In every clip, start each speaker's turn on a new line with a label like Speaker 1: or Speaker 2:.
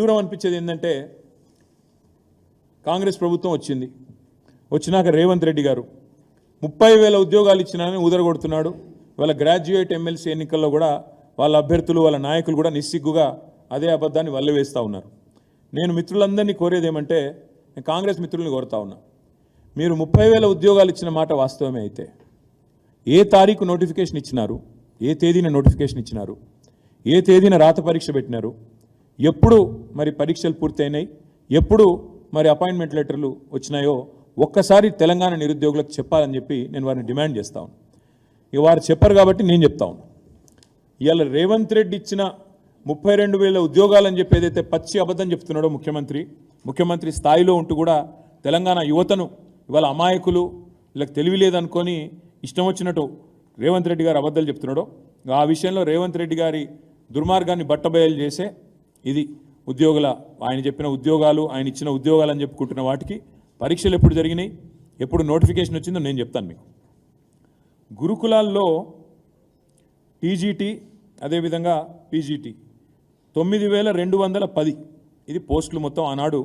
Speaker 1: విడ్డూరం అనిపించేది ఏంటంటే కాంగ్రెస్ ప్రభుత్వం వచ్చింది. వచ్చినాక రేవంత్ రెడ్డి గారు ముప్పై వేల ఉద్యోగాలు ఇచ్చినానని ఊదరగొడుతున్నాడు. వాళ్ళ గ్రాడ్యుయేట్ ఎమ్మెల్సీ ఎన్నికల్లో కూడా వాళ్ళ అభ్యర్థులు వాళ్ళ నాయకులు కూడా నిస్సిగ్గుగా అదే అబద్ధాన్ని వల్లవేస్తూ ఉన్నారు. నేను మిత్రులందరినీ కోరేది ఏమంటే నేను కాంగ్రెస్ మిత్రుల్ని కోరుతా ఉన్నా. మీరు ముప్పై వేల ఉద్యోగాలు ఇచ్చిన మాట వాస్తవమే అయితే. ఏ తారీఖు నోటిఫికేషన్ ఇచ్చినారు? ఏ తేదీన నోటిఫికేషన్ ఇచ్చినారు? ఏ తేదీన రాత పరీక్ష పెట్టినారు? ఎప్పుడు మరి పరీక్షలు పూర్తయినాయి? ఎప్పుడు మరి అపాయింట్మెంట్ లెటర్లు వచ్చినాయో? ఒక్కసారి తెలంగాణ నిరుద్యోగులకు చెప్పాలని చెప్పి నేను వారిని డిమాండ్ చేస్తా ఉన్నాను ఇక వారు చెప్పరు కాబట్టి నేను చెప్తా ఉన్నాను ఇవాళ రేవంత్ రెడ్డి ఇచ్చిన ముప్పై రెండు వేల ఉద్యోగాలని చెప్పి ఏదైతే పచ్చి అబద్ధం చెప్తున్నాడో ముఖ్యమంత్రి ముఖ్యమంత్రి స్థాయిలో ఉంటూ కూడా తెలంగాణ యువతను ఇవాళ అమాయకులు వీళ్ళకి తెలివి లేదనుకొని ఇష్టం వచ్చినట్టు రేవంత్ రెడ్డి గారు అబద్ధాలు చెప్తున్నాడో ఆ విషయంలో రేవంత్ రెడ్డి గారి దుర్మార్గాన్ని బట్టబయలు చేసే ఇది ఉద్యోగుల ఆయన చెప్పిన ఉద్యోగాలు ఆయన ఇచ్చిన ఉద్యోగాలు అని చెప్పుకుంటున్న వాటికి పరీక్షలు ఎప్పుడు జరిగినాయి ఎప్పుడు నోటిఫికేషన్ వచ్చిందో నేను చెప్తాను మీకు. గురుకులాల్లో టీజీటీ అదేవిధంగా పీజీటీ తొమ్మిది వేల రెండు వందల పది. ఇది పోస్టులు మొత్తం ఆనాడు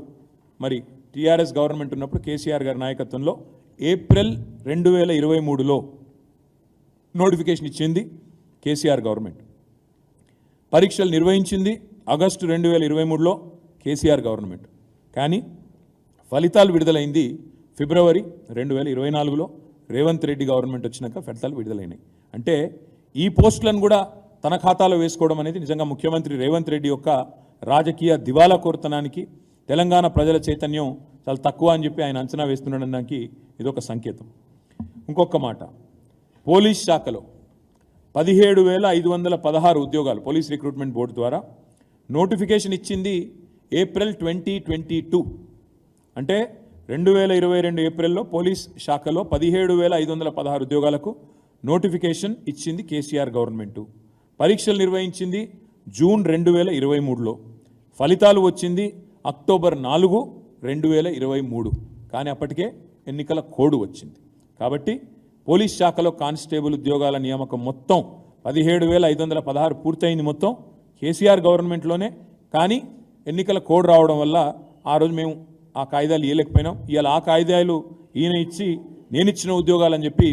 Speaker 1: మరి టీఆర్ఎస్ గవర్నమెంట్ ఉన్నప్పుడు కేసీఆర్ గారి నాయకత్వంలో ఏప్రిల్ రెండు వేల ఇరవై మూడులో నోటిఫికేషన్ ఇచ్చింది కేసీఆర్ గవర్నమెంట్. పరీక్షలు నిర్వహించింది ఆగస్టు రెండు వేల ఇరవై మూడులో కేసీఆర్ గవర్నమెంట్. కానీ ఫలితాలు విడుదలైంది ఫిబ్రవరి రెండు వేల ఇరవై నాలుగులో. రేవంత్ రెడ్డి గవర్నమెంట్ వచ్చినాక ఫలితాలు విడుదలైనాయి. అంటే ఈ పోస్టులను కూడా తన ఖాతాలో వేసుకోవడం అనేది నిజంగా ముఖ్యమంత్రి రేవంత్ రెడ్డి యొక్క రాజకీయ దివాలా కోరుతనానికి తెలంగాణ ప్రజల చైతన్యం చాలా తక్కువ అని చెప్పి ఆయన అంచనా వేస్తున్నాడనడానికి ఇదొక సంకేతం. ఇంకొక మాట పోలీస్ శాఖలో పదిహేడు వేల ఐదు వందల పదహారు ఉద్యోగాలు పోలీస్ రిక్రూట్మెంట్ బోర్డు ద్వారా. నోటిఫికేషన్ ఇచ్చింది ఏప్రిల్ ట్వంటీ ట్వంటీ టూ. అంటే రెండు వేల ఇరవై రెండు ఏప్రిల్లో పోలీస్ శాఖలో పదిహేడు వేల ఐదు వందల పదహారు ఉద్యోగాలకు నోటిఫికేషన్ ఇచ్చింది కేసీఆర్ గవర్నమెంటు. పరీక్షలు నిర్వహించింది జూన్ రెండు వేల ఇరవై మూడులో. ఫలితాలు వచ్చింది అక్టోబర్ నాలుగు రెండు వేల ఇరవై మూడు. కానీ అప్పటికే ఎన్నికల కోడ్ వచ్చింది. కాబట్టి పోలీస్ శాఖలో కానిస్టేబుల్ ఉద్యోగాల నియామకం మొత్తం పదిహేడు వేల ఐదు వందల పదహారు పూర్తయింది మొత్తం కేసీఆర్ గవర్నమెంట్లోనే. కానీ ఎన్నికల కోడ్ రావడం వల్ల ఆ రోజు మేము ఆ కాయిదాలు ఇవ్వలేకపోయినాం ఇవాళ ఆ కాయిదాలు ఈయన ఇచ్చి నేను ఇచ్చిన ఉద్యోగాలని చెప్పి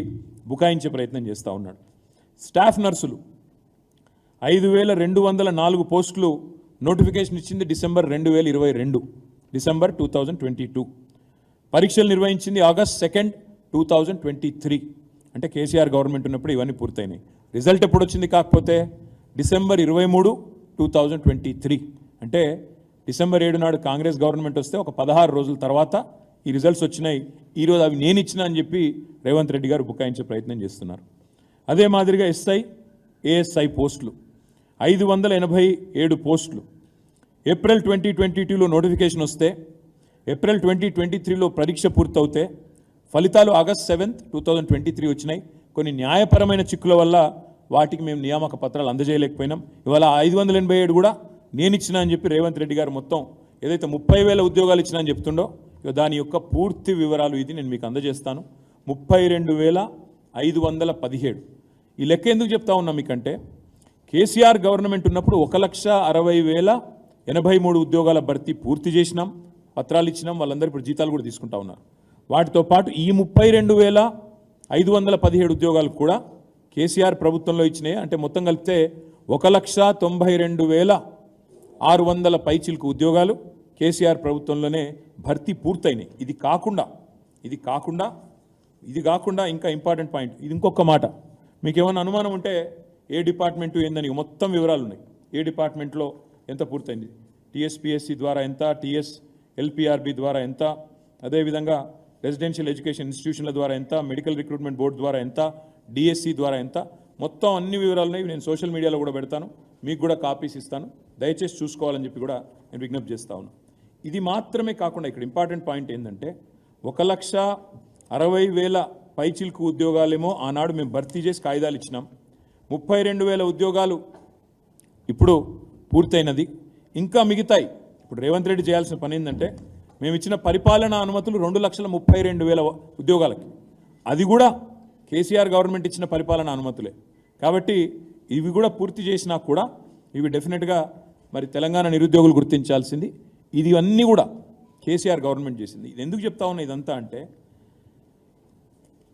Speaker 1: బుకాయించే ప్రయత్నం చేస్తూ ఉన్నాడు. స్టాఫ్ నర్సులు ఐదు వేల రెండు వందల నాలుగు పోస్టులు నోటిఫికేషన్ ఇచ్చింది డిసెంబర్ రెండు వేల ఇరవై రెండు December two thousand twenty two. పరీక్షలు నిర్వహించింది August second two thousand twenty three. అంటే కేసీఆర్ గవర్నమెంట్ ఉన్నప్పుడు ఇవన్నీ పూర్తయినాయి. రిజల్ట్ ఎప్పుడు వచ్చింది కాకపోతే డిసెంబర్ ఇరవై మూడు టూ థౌజండ్ ట్వంటీ త్రీ. అంటే డిసెంబర్ ఏడు నాడు కాంగ్రెస్ గవర్నమెంట్ వస్తే ఒక పదహారు రోజుల తర్వాత ఈ రిజల్ట్స్ వచ్చినాయి. ఈరోజు అవి నేను ఇచ్చిన అని చెప్పి రేవంత్ రెడ్డి గారు బుకాయించే ప్రయత్నం చేస్తున్నారు. అదే మాదిరిగా ఎస్ఐ ఏఎస్ఐ పోస్టులు. ఐదు వందల ఎనభై ఏడు పోస్టులు. ఏప్రిల్ ట్వంటీ ట్వంటీ టూలో నోటిఫికేషన్ వస్తే ఏప్రిల్ ట్వంటీ ట్వంటీ త్రీలో పరీక్ష పూర్తవుతే ఫలితాలు August seventh two thousand twenty three వచ్చినాయి. కొన్ని న్యాయపరమైన చిక్కుల వల్ల వాటికి మేము నియామక పత్రాలు అందజేయలేకపోయినాం. ఇవాళ ఐదు వందల ఎనభై ఏడు కూడా నేను ఇచ్చిన అని చెప్పి రేవంత్ రెడ్డి గారు మొత్తం ఏదైతే ముప్పై వేల ఉద్యోగాలు ఇచ్చిన అని చెప్తుండో దాని యొక్క పూర్తి వివరాలు ఇది నేను మీకు అందజేస్తాను. ముప్పై రెండు వేల ఐదు వందల పదిహేడు. ఈ లెక్క ఎందుకు చెప్తా ఉన్నాం మీకంటే కేసీఆర్ గవర్నమెంట్ ఉన్నప్పుడు ఒక లక్ష అరవై వేల ఎనభై మూడు ఉద్యోగాల భర్తీ పూర్తి చేసినాం పత్రాలు ఇచ్చినాం వాళ్ళందరూ ఇప్పుడు జీతాలు కూడా తీసుకుంటా ఉన్నారు. వాటితో పాటు ఈ ముప్పై రెండు వేల ఐదు వందల పదిహేడు ఉద్యోగాలు కూడా కేసీఆర్ ప్రభుత్వంలో ఇచ్చినాయి. అంటే మొత్తం కలిపితే ఒక లక్ష తొంభై రెండు వేల ఆరు వందల పైచిలకు ఉద్యోగాలు కేసీఆర్ ప్రభుత్వంలోనే భర్తీ పూర్తయినాయి. ఇది కాకుండా ఇది కాకుండా ఇది కాకుండా ఇంకా ఇంపార్టెంట్ పాయింట్ ఇది ఇంకొక మాట. మీకు ఏమైనా అనుమానం ఉంటే ఏ డిపార్ట్మెంటు ఏందని మొత్తం వివరాలు ఉన్నాయి. ఏ డిపార్ట్మెంట్లో ఎంత పూర్తయింది? టీఎస్పిఎస్సి ద్వారా ఎంత? టీఎస్ ఎల్పిఆర్బి ద్వారా ఎంత? అదేవిధంగా రెసిడెన్షియల్ ఎడ్యుకేషన్ ఇన్స్టిట్యూషన్ల ద్వారా ఎంత మెడికల్ రిక్రూట్మెంట్ బోర్డు ద్వారా ఎంత డిఎస్సి ద్వారా ఎంత మొత్తం అన్ని వివరాలు నేను సోషల్ మీడియాలో కూడా పెడతాను. మీకు కూడా కాపీస్ ఇస్తాను. దయచేసి చూసుకోవాలని చెప్పి కూడా నేను విజ్ఞప్తి చేస్తా ఉన్నాను ఇది మాత్రమే కాకుండా ఇక్కడ ఇంపార్టెంట్ పాయింట్ ఏంటంటే ఒక లక్ష అరవై వేల పైచిల్కు ఉద్యోగాలేమో ఆనాడు మేము భర్తీ చేసి కాగితాలు ఇచ్చినాం. ముప్పై రెండు వేల ఉద్యోగాలు ఇప్పుడు పూర్తయినది. ఇంకా మిగతాయి. ఇప్పుడు రేవంత్ రెడ్డి చేయాల్సిన పని ఏంటంటే మేము ఇచ్చిన పరిపాలన అనుమతులు రెండు లక్షల ముప్పై రెండు వేల ఉద్యోగాలకి. అది కూడా కేసీఆర్ గవర్నమెంట్ ఇచ్చిన పరిపాలన అనుమతులే. కాబట్టి ఇవి కూడా పూర్తి చేసినా కూడా ఇవి డెఫినెట్గా మరి తెలంగాణ నిరుద్యోగులు గుర్తించాల్సింది. ఇది అన్నీ కూడా కేసీఆర్ గవర్నమెంట్ చేసింది. ఇది ఎందుకు చెప్తా ఉన్నా ఇదంతా అంటే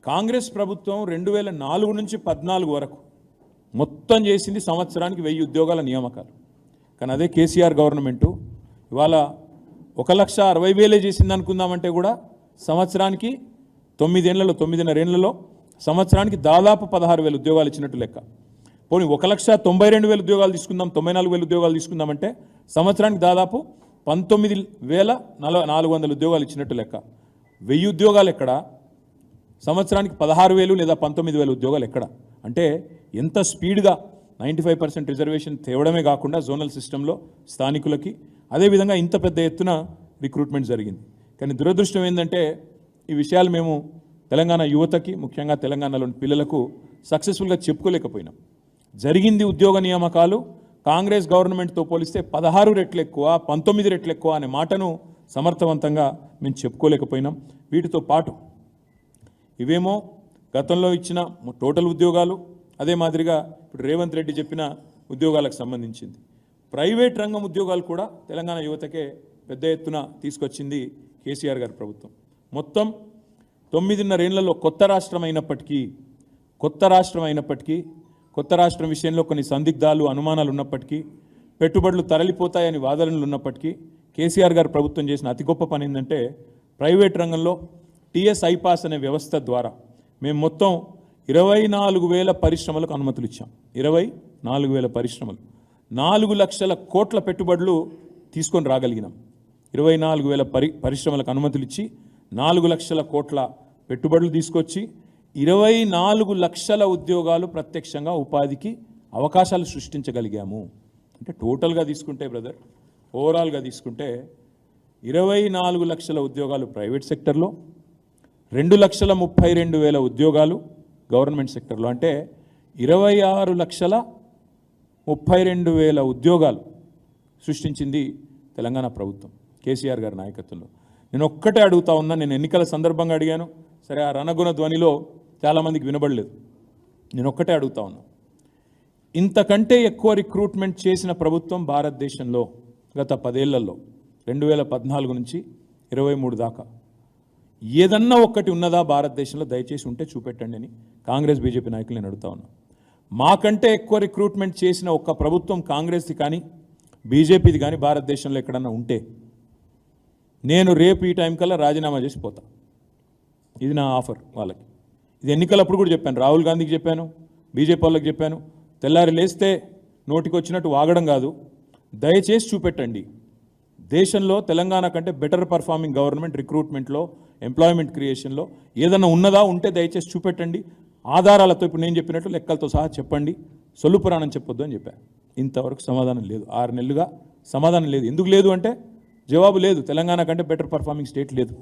Speaker 1: కాంగ్రెస్ ప్రభుత్వం రెండు వేల నాలుగు నుంచి పద్నాలుగు వరకు మొత్తం చేసింది సంవత్సరానికి వెయ్యి ఉద్యోగాల నియామకాలు. కానీ అదే కేసీఆర్ గవర్నమెంటు. ఇవాళ ఒక లక్ష అరవై వేలే చేసింది అనుకుందామంటే కూడా సంవత్సరానికి తొమ్మిదేళ్ళలో తొమ్మిదిన్నరేళ్ళలో సంవత్సరానికి దాదాపు పదహారు వేల ఉద్యోగాలు ఇచ్చినట్టు లెక్క. పోనీ ఒక లక్ష తొంభై రెండు వేల ఉద్యోగాలు తీసుకుందాం తొంభై నాలుగు వేల ఉద్యోగాలు తీసుకుందామంటే సంవత్సరానికి దాదాపు పంతొమ్మిది వేల నలభై నాలుగు వందల ఉద్యోగాలు ఇచ్చినట్టు లెక్క. వెయ్యి ఉద్యోగాలు ఎక్కడ? సంవత్సరానికి పదహారు వేలు లేదా పంతొమ్మిది వేల ఉద్యోగాలు ఎక్కడ? అంటే ఎంత స్పీడ్గా నైంటీ ఫైవ్ పర్సెంట్ రిజర్వేషన్ తేవడమే కాకుండా జోనల్ సిస్టంలో స్థానికులకి అదేవిధంగా ఇంత పెద్ద ఎత్తున రిక్రూట్మెంట్ జరిగింది. కానీ దురదృష్టం ఏంటంటే ఈ విషయాలు మేము తెలంగాణ యువతకి ముఖ్యంగా తెలంగాణలోని పిల్లలకు సక్సెస్ఫుల్గా చెప్పుకోలేకపోయినాం. జరిగింది ఉద్యోగ నియామకాలు కాంగ్రెస్ గవర్నమెంట్తో పోలిస్తే పదహారు రెట్లు ఎక్కువ పంతొమ్మిది రెట్లు ఎక్కువ అనే మాటను సమర్థవంతంగా మేము చెప్పుకోలేకపోయినాం. వీటితో పాటు ఇవేమో గతంలో ఇచ్చిన టోటల్ ఉద్యోగాలు అదే మాదిరిగా ఇప్పుడు రేవంత్ రెడ్డి చెప్పిన ఉద్యోగాలకు సంబంధించింది. ప్రైవేట్ రంగం ఉద్యోగాలు కూడా తెలంగాణ యువతకే పెద్ద ఎత్తున తీసుకొచ్చింది కేసీఆర్ గారి ప్రభుత్వం. మొత్తం తొమ్మిదిన్నరేళ్ళలో కొత్త రాష్ట్రం అయినప్పటికీ కొత్త రాష్ట్రం అయినప్పటికీ కొత్త రాష్ట్రం విషయంలో కొన్ని సందిగ్ధాలు అనుమానాలు ఉన్నప్పటికీ పెట్టుబడులు తరలిపోతాయని వాదనలు ఉన్నప్పటికీ కేసీఆర్ గారు ప్రభుత్వం చేసిన అతి గొప్ప పని ఏంటంటే ప్రైవేట్ రంగంలో టీఎస్ ఐపాస్ అనే వ్యవస్థ ద్వారా మేము మొత్తం ఇరవై నాలుగు వేల పరిశ్రమలకు అనుమతులు ఇచ్చాం. ఇరవై నాలుగు వేల పరిశ్రమలు. నాలుగు లక్షల కోట్ల పెట్టుబడులు తీసుకొని రాగలిగినాం. ఇరవై నాలుగు వేల పరి పరిశ్రమలకు అనుమతులు ఇచ్చి నాలుగు లక్షల కోట్ల పెట్టుబడులు తీసుకొచ్చి ఇరవై నాలుగు లక్షల ఉద్యోగాలు ప్రత్యక్షంగా ఉపాధికి అవకాశాలు సృష్టించగలిగాము. అంటే టోటల్గా తీసుకుంటే బ్రదర్ ఓవరాల్గా తీసుకుంటే ఇరవై నాలుగు లక్షల ఉద్యోగాలు ప్రైవేట్ సెక్టర్లో రెండు లక్షల ముప్పై రెండు వేల ఉద్యోగాలు గవర్నమెంట్ సెక్టర్లో. అంటే ఇరవై ఆరు లక్షల ముప్పై రెండు వేల ఉద్యోగాలు సృష్టించింది తెలంగాణ ప్రభుత్వం కేసీఆర్ గారి నాయకత్వంలో. నేను ఒక్కటే అడుగుతా ఉన్నా నేను ఎన్నికల సందర్భంగా అడిగాను సరే ఆ రణగుణ ధ్వనిలో చాలామందికి వినబడలేదు. నేను ఒక్కటే అడుగుతా ఉన్నా. ఇంతకంటే ఎక్కువ రిక్రూట్మెంట్ చేసిన ప్రభుత్వం భారతదేశంలో గత పదేళ్ళలో రెండు వేల పద్నాలుగు నుంచి ఇరవై మూడు దాకా. ఏదన్నా ఒక్కటి ఉన్నదా భారతదేశంలో? దయచేసి ఉంటే చూపెట్టండి అని కాంగ్రెస్ బీజేపీ నాయకులు నేను అడుగుతా ఉన్నాను మాకంటే ఎక్కువ రిక్రూట్మెంట్ చేసిన ఒక్క ప్రభుత్వం కాంగ్రెస్ది కానీ బీజేపీది కానీ భారతదేశంలో ఎక్కడన్నా ఉంటే నేను రేపు ఈ టైం కల్లా రాజీనామా చేసి పోతా. ఇది నా ఆఫర్ వాళ్ళకి. ఇది ఎన్నికలప్పుడు కూడా చెప్పాను. రాహుల్ గాంధీకి చెప్పాను బీజేపీ వాళ్ళకి చెప్పాను. తెల్లారి లేస్తే నోటికి వచ్చినట్టు వాగడం కాదు. దయచేసి చూపెట్టండి. దేశంలో తెలంగాణ కంటే బెటర్ పర్ఫార్మింగ్ గవర్నమెంట్ రిక్రూట్మెంట్లో ఎంప్లాయ్మెంట్ క్రియేషన్లో ఏదైనా ఉన్నదా ఉంటే దయచేసి చూపెట్టండి. ఆధారాలతో ఇప్పుడు నేను చెప్పినట్టు లెక్కలతో సహా చెప్పండి. సొల్లు పురాణం చెప్పొద్దు అని చెప్పాను ఇంతవరకు సమాధానం లేదు. ఆరు నెలలుగా సమాధానం లేదు. ఎందుకు లేదు అంటే జవాబు లేదు. తెలంగాణ కంటే బెటర్ పర్ఫార్మింగ్ స్టేట్ లేదు.